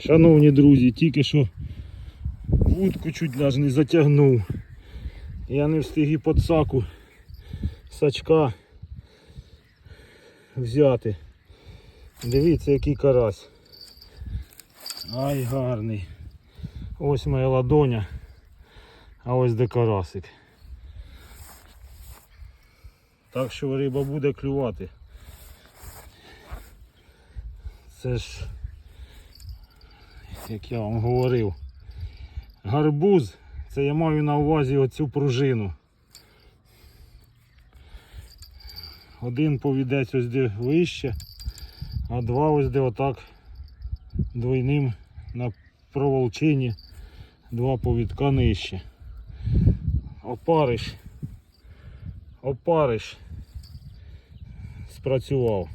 Шановні друзі, тільки що вудку чуть аж не затягнув. Я не встиг і подсаку сачка взяти. Дивіться, який карась. Ай, гарний. Ось моя ладоня, а ось де карасик. Так що риба буде клювати. Це ж, як я вам говорив, гарбуз, це я маю на увазі оцю пружину. Один повідець ось де вище, а два ось де отак двойним на проволчині, два повідка нижче. Опариш. Опариш спрацював.